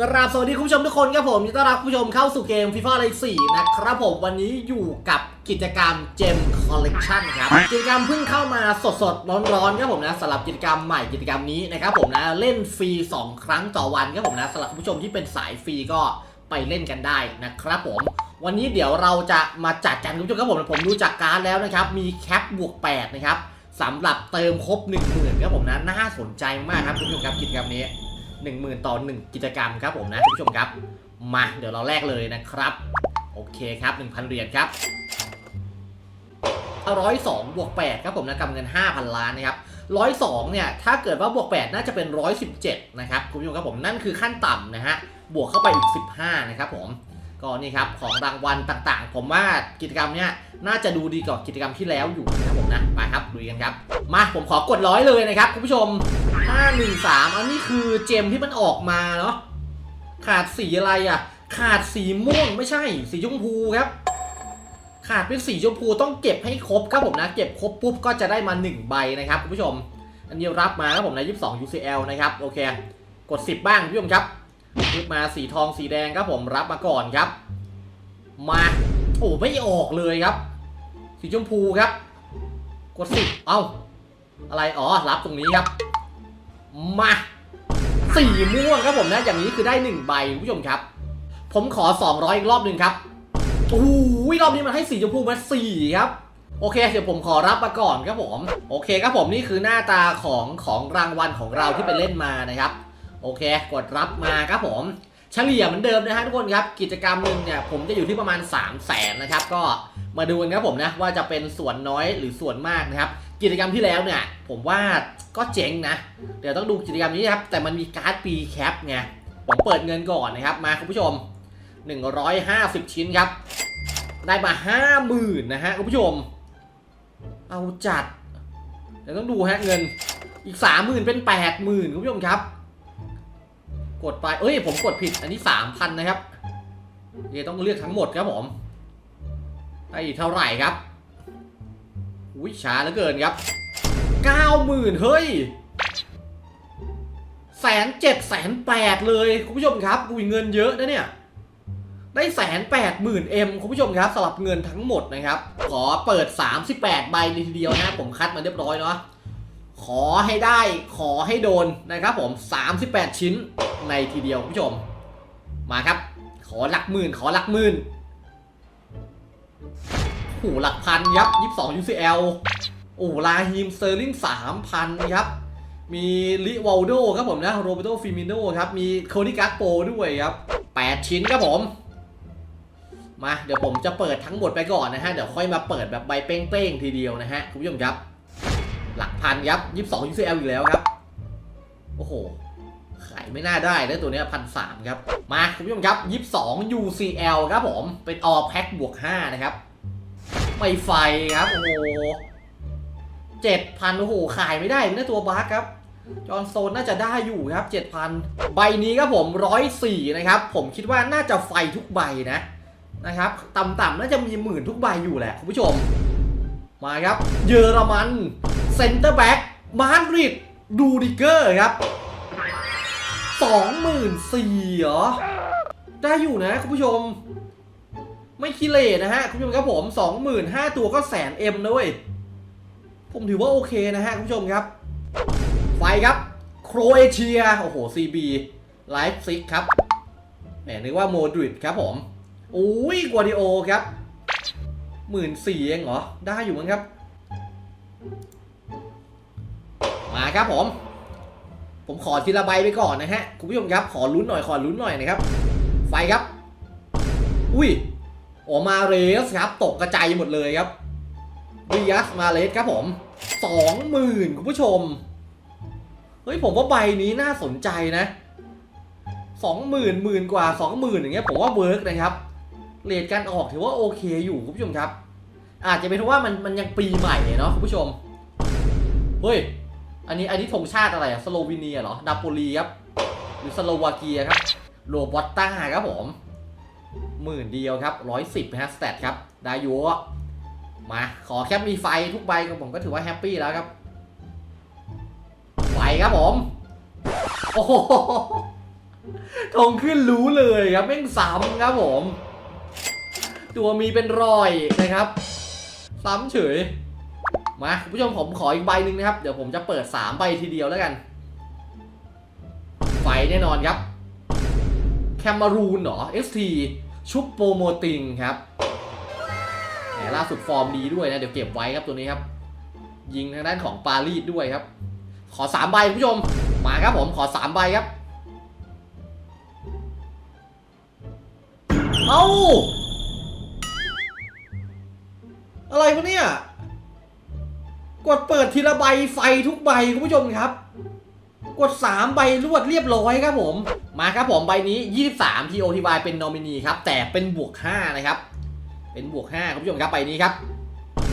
กราบสวัสดีคุณผู้ชมทุกคนครับผมยินดีต้อนรับคุณผู้ชมเข้าสู่เกม FIFA เลย4นะครับผมวันนี้อยู่กับกิจกรรม Gem Collection ครับกิจกรรมเพิ่งเข้ามาสดๆร้อนๆครับผมนะสำหรับกิจกรรมใหม่กิจกรรมนี้นะครับผมนะเล่นฟรี 2 ครั้งต่อวันครับผมนะสำหรับคุณผู้ชมที่เป็นสายฟรีก็ไปเล่นกันได้นะครับผมวันนี้เดี๋ยวเราจะมาจัดกันคุณผู้ชมครับผมผมดูจากการดแล้วนะครับมีแคปบวก8นะครับสำหรับเติมครบ1 0,000ครับผมนะน่าสนใจมากครับคุณผู้ชมครับกิจกรรมนี้ 10,000 ต่อ 1 กิจกรรมครับผมนะคุณผู้ชมครับ มาเดี๋ยวเราแลกเลยนะครับ โอเคครับ 1,000 เหรียญครับร้อยสองบวกแปดครับผมนะกำเงิน 5,000 ล้านนะครับร้อยสองเนี่ยถ้าเกิดว่าบวกแปดน่าจะเป็นร้อยสิบเจ็ดนะครับคุณผู้ชมครับผมนั่นคือขั้นต่ำนะฮะบวกเข้าไปอีก 15 นะครับผม ก็นี่ครับของรางวัลต่างๆ ผมว่ากิจกรรมเนี้ยน่าจะดูดีกว่ากิจกรรมที่แล้วอยู่นะครับผมนะไปครับดูกันครับ มาผมขอกดร้อยเลยนะครับคุณผู้ชม 5 1 3 อันนี้คือเจมที่มันออกมาเนาะขาดสีอะไรอะ ขาดสีม่วงไม่ใช่ สีชมพูครับ ขาดเป็นสีชมพูต้องเก็บให้ครบครับผมนะ เก็บครบปุ๊บก็จะได้มา 1 ใบนะครับคุณผู้ชม อันนี้รับมาครับผมนะ22 UCL นะครับโอเค กด 10 บ้างคุณผู้ชมครับ ยึดมาสีทองสีแดงครับผมรับมาก่อนครับ มาโอ้ไม่ออกเลยครับ สีชมพูครับ กด10เอ้าอะไรอ๋อรับตรงนี้ครับ มาสีม่วงครับผมนะอย่างนี้คือได้หนึ่งใบคุณผู้ชมครับ ผมขอ 200 อีกรอบหนึ่งครับโอ้ยรอบนี้มันให้สีชมพูมาสี่ครับ โอเคเดี๋ยวผมขอรับมาก่อนครับผม โอเคครับผมนี่คือหน้าตาของของรางวัลของเราที่ไปเล่นมานะครับ โอเค กดรับมาครับผม เฉลี่ยเหมือนเดิมนะฮะทุกคนครับ กิจกรรมหนึ่งเนี่ยผมจะอยู่ที่ประมาณ 3 0 0แสนนะครับ ก็มาดูกันครับผมนะว่าจะเป็นส่วนน้อยหรือส่วนมากนะครับ กิจกรรมที่แล้วเนี่ย ผมว่าก็เจ๋งนะ เดี๋ยวต้องดูกิจกรรมนี้ครับ แต่มันมีการ์ดปีแคปไง ผมเปิดเงินก่อนนะครับ มาคุณผู้ชม 150 ชิ้นครับ ได้มา 50,000นะฮะคุณผู้ชม เอาจัด เดี๋ยวต้องดูฮะเงินอีก 30,000เป็น 80,000คุณผู้ชมครับ กดไป เอ้ย ผมกดผิด อันนี้3,000นนะครับเดี๋ยวต้องเลือกทั้งหมดครับผมได้อีกเท่าไหร่ครับอุ้ยช้าเหลือเกินครับ90,000เฮ้ยแสนเจ็ดแสนแปดเลย คุณผู้ชมครับอุ้ยเงินเยอะนะเนี่ย ได้แสนแปดหมื่นเอ็มคุณผู้ชมครับสำหรับเงินทั้งหมดนะครับ ขอเปิด 38 ใบในทีเดียวนะ ผมคัดมาเรียบร้อยเนาะ ขอให้ได้ขอให้โดนนะครับผม 38 ชิ้นในทีเดียวคุณผู้ชม มาครับ ขอหลักหมื่น ขอหลักหมื่นโอ้หลักพันยับ 22 UCL โอ้ลาฮิมเตอร์ลิง3,000ครับ มีลิวอลโดครับผมนะโรเบโตฟิมิโนครับ มีโคนิกัสโปด้วยครับ 8 ชิ้นครับผมมาเดี๋ยวผมจะเปิดทั้งหมดไปก่อนนะฮะ เดี๋ยวค่อยมาเปิดแบบใบเป้งๆทีเดียวนะฮะ คุณผู้ชมครับ หลักพันครับ22 UCL อีกแล้วครับ โอ้โห ขายไม่น่าได้นะตัวนี้พันสามครับ มาคุณผู้ชมครับ22 UCL ครับผม เป็น all pack บวก5นะครับ ไม่ไฟครับ โอ้โหเจ็ดพันโอ้โห ขายไม่ได้นะตัวบัคครับจอห์นโซนน่าจะได้อยู่ครับ 7,000 ใบนี้ครับผม104นะครับ ผมคิดว่าน่าจะไฟทุกใบนะนะครับต่ำๆน่าจะมีหมื่นทุกใบอยู่แหละคุณผู้ชม มาครับ เยอรมัน เซนเตอร์แบ็กมาดริดดูดิเกอร์ครับ24,000เหรอ ได้อยู่นะคุณผู้ชม ไม่คิเลนะฮะ คุณผู้ชมครับผม25,000ตัวก็แสนเอ็มนะเว้ย ผมถือว่าโอเคนะฮะ คุณผู้ชมครับไฟครับ โครเอเชีย โอ้โห CB ไลฟ์ซิกครับแหมนึกว่าโมดริดครับผมโอ้ยกัวดิโอครับหมื่นสี่เองเหรอ ได้อยู่มั้งครับ มาครับผม ผมขอทีละใบไปก่อนนะฮะคุณผู้ชมครับ ขอลุ้นหน่อยขอลุ้นหน่อยนะครับ ไฟครับ อุ้ยโอมาเรสครับ ตกกระจายหมดเลยครับริยัสมาเลสครับผมสองหมื่นคุณผู้ชม เฮ้ยผมว่าใบนี้น่าสนใจนะสองหมื่นหมื่นกว่าสองหมื่นอย่างเงี้ยผมว่าเวิร์กนะครับเรทการออกถือว่าโอเคอยู่คุณผู้ชมครับ อาจจะเป็นเพราะว่ามันมันยังปีใหม่เนาะคุณผู้ชม เฮ้ย อันนี้อันนี้ธงชาติอะไรอะสโลวีเนียเหรอนาโปลีครับหรือสโลวาเกียครับโรบอตต้าครับผมหมื่นเดียวครับร้อยสิบนะฮะสเตตครับได้อยู่มาขอแค่มีไฟทุกใบก็ผมก็ถือว่าแฮปปี้แล้วครับไฟครับผม โอ้โหทงขึ้นรู้เลยครับแม่งซ้ำครับผม ตัวมีเป็นรอยนะครับ ซ้ำเฉย มาคุณผู้ชมผมขออีกใบหนึ่งนะครับ เดี๋ยวผมจะเปิด 3 ใบทีเดียวแล้วกัน ไฟแน่นอนครับ แคมมารูนเหรอ ST ชุบโปรโมติงครับแหมล่าสุดฟอร์มดีด้วยนะ เดี๋ยวเก็บไว้ครับตัวนี้ครับ ยิงทางด้านของปารีสด้วยครับ ขอ 3 ใบคุณผู้ชม มาครับผมขอ 3 ใบครับ เอ้าอะไรวะเนี่ย กดเปิดทีละใบไฟทุกใบคุณผู้ชมครับ กด 3 ใบรวดเรียบร้อยครับผม มาครับผมใบนี้ 23 TOTY เป็นนอมินีครับ แต่เป็นบวก 5 นะครับ เป็นบวก 5 คุณผู้ชมครับใบนี้ครับ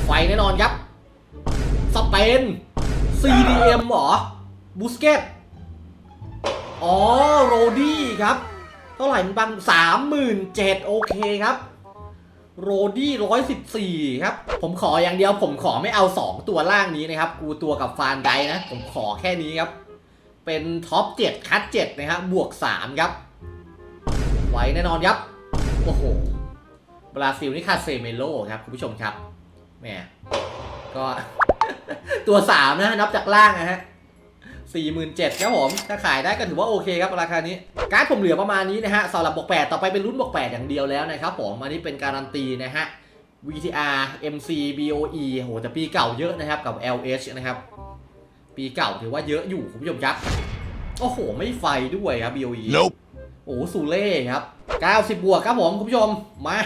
ไฟแน่นอนครับ สเปน CDM เหรอบูสเกตอ๋อ โรดี้ครับ เท่าไหร่มันบังสามหมื่นเจ็ดโอเคครับ โรดี้ร้อยสิบสี่ครับ ผมขออย่างเดียวผมขอไม่เอาสองตัวล่างนี้นะครับ กูตัวกับฟานไดนะ ผมขอแค่นี้ครับ เป็นท็อปเจ็ดคัดเจ็ดนะครับบวกสามครับ ไว้แน่นอนครับ โอ้โห บราซิลนี่คาเซเมโลครับ คุณผู้ชมครับแหมก็ ตัวสามนะ นับจากล่างนะฮะ สี่หมื่นเจ็ดครับผม ถ้าขายได้ก็ถือว่าโอเคครับราคานี้ การ์ดผมเหลือประมาณนี้นะฮะสำหรับบวกแปดต่อไปเป็นรุ่นบวกแปดอย่างเดียวแล้วนะครับผม อันนี้เป็นการันตีนะฮะ VTR MC BOE โหแต่ปีเก่าเยอะนะครับกับ LH นะครับ ปีเก่าถือว่าเยอะอยู่คุณผู้ชมครับ โอ้โห ไม่ไฟด้วยครับ BOE Nope. โอ้โหซูเล่ครับ 90 บวกครับผมคุณผู้ชม มา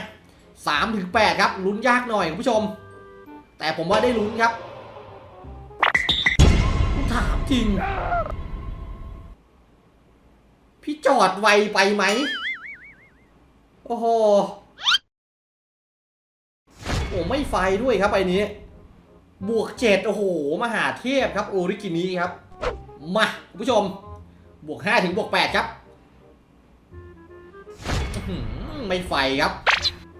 3ถึง8ครับลุ้นยากหน่อยคุณผู้ชม แต่ผมว่าได้ลุ้นครับถาม จริง พี่จอดไวไปไหม โอ้โห โอ้ไม่ไฟด้วยครับไอ้นี้ บวกเจ็ดโอ้โห มหาเทพครับโอริกินีครับ มาคุณผู้ชม บวกห้าถึงบวกแปดครับ ไม่ไฟครับ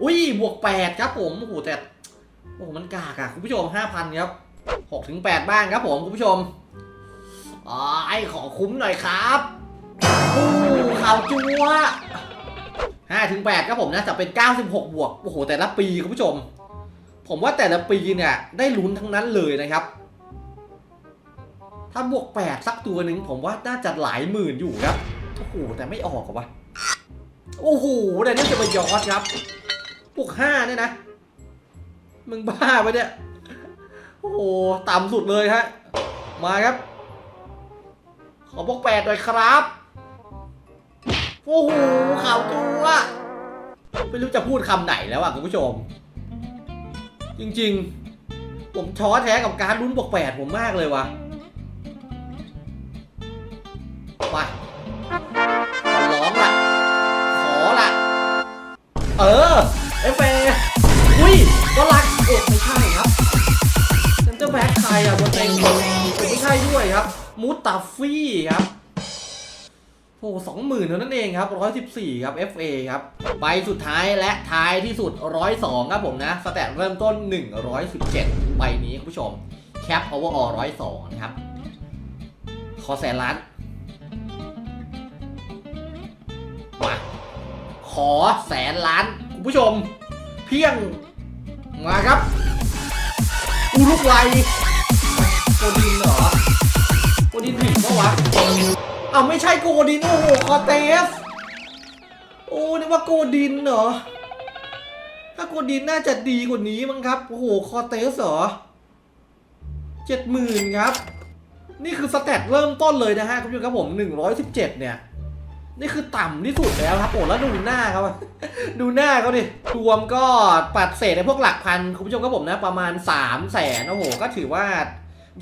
อุ้ยบวกแปดครับผมโอ้โหแต่โอ้มันกากอะคุณผู้ชมห้าพันครับหกถึงแปดบ้างครับผมคุณผู้ชม อ๋อไอขอคุ้มหน่อยครับโอ้ข่าวจัวห้าถึงแปดครับผมนะจะเป็นเก้าสิบหกบวก โอ้โห แต่ละปีคุณผู้ชม ผมว่าแต่ละปีเนี่ย ได้ลุ้นทั้งนั้นเลยนะครับ ถ้าบวกแปดสักตัวหนึ่งผมว่าน่าจะหลายหมื่นอยู่ครับ โอ้โห แต่ไม่ออกหรอวะ โอ้โห แต่นี่จะไปยอดครับบวกห้าเนี่ยนะ มึงบ้าปะเนี่ย โอ้โห ต่ำสุดเลยฮะ มาครับ ขอบวกแปดหน่อยครับ โอ้โหข่าวจัวไม่รู้จะพูดคำไหนแล้วอะคุณผู้ชม จริงๆ ผมช้อแท้กับการลุ้นบวกแปดผมมากเลยว่ะไปขอร้องละขอละเออเอฟเออุ้ยก็รักเอกไม่ใช่ครับเซนเตอร์แบ็คใครอะบนเต็งไม่ใช่ด้วยครับ มูตาฟี่ครับโอ้สองหมื่นเท่านั้นเองครับร้อยสิบสี่ครับ FA ครับใบสุดท้ายและท้ายที่สุดร้อยสองครับผมนะสแตทเริ่มต้น117ใบนี้คุณผู้ชมแคป overall ร้อยสองนะครับขอแสนล้านมาขอแสนล้านคุณผู้ชม เพียงมาครับอุรุกวัยโกดินเหรอ โกดินผิดปะวะเอาไม่ใช่โกดินโอ้โหคอเตสโอ้นึกว่าโกดินเหรอ ถ้าโกดินน่าจะดีกว่านี้มั้งครับ โอ้โหคอเตสเหรอเจ็ดหมื่นครับ นี่คือสแตทเริ่มต้นเลยนะฮะคุณผู้ชมครับผม117เจ็ดเนี่ยนี่คือต่ำที่สุดแล้วครับโอ้แล้วดูหน้าเขาดูหน้าเขาดิรวมก็ปัดเศษในพวกหลักพันคุณผู้ชมครับผมนะประมาณ3 0 0แสนโอ้โห ก็ถือว่า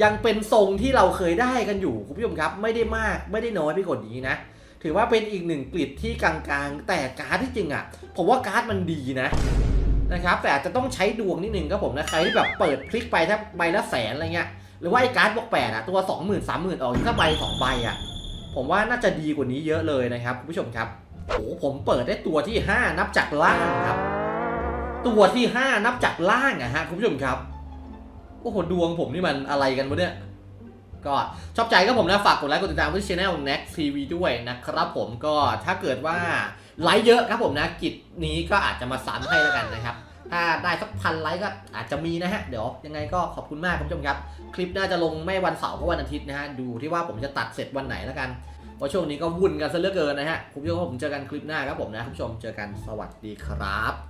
ยังเป็นทรงที่เราเคยได้กันอยู่คุณผู้ชมครับ ไม่ได้มากไม่ได้น้อยไปกว่านี้นะ ถือว่าเป็นอีกหนึ่งกลิดที่กลางๆ แต่การ์ดที่จริงอะผมว่าการ์ดมันดีนะนะครับ แต่อาจจะต้องใช้ดวงนิดนึงครับผมนะใครที่แบบเปิดพลิกไปถ้าใบละแสนอะไรเงี้ยหรือว่าไอ้การ์ดบวกแปดอะตัว20,000 30,000ออกถ้าใบสองใบอะผมว่าน่าจะดีกว่านี้เยอะเลยนะครับคุณผู้ชมครับโอ้ผมเปิดได้ตัวที่ 5 นับจากล่างครับ ตัวที่ 5 นับจากล่างอะฮะคุณผู้ชมครับ โอ้โหดวงผมนี่มันอะไรกันวะเนี่ยก็ชอบใจก็ผมนะฝากกดไลค์กดติดตามที่ช่อง Next TV ด้วยนะครับผมก็ถ้าเกิดว่าไลค์เยอะครับผมนะกิจนี้ก็อาจจะมาซ้ำให้แล้วกันนะครับ ถ้าได้สักพันไลค์ก็อาจจะมีนะฮะ เดี๋ยวยังไงก็ขอบคุณมากคุณผู้ชมครับ คลิปน่าจะลงไม่วันเสาร์ก็วันอาทิตย์นะฮะ ดูที่ว่าผมจะตัดเสร็จวันไหนแล้วกันเพราะช่วงนี้ก็วุ่นกันซะเหลือเกินนะฮะคุณผู้ชมผมเจอกันคลิปหน้าครับผมนะคุณผู้ชมเจอกันสวัสดีครับ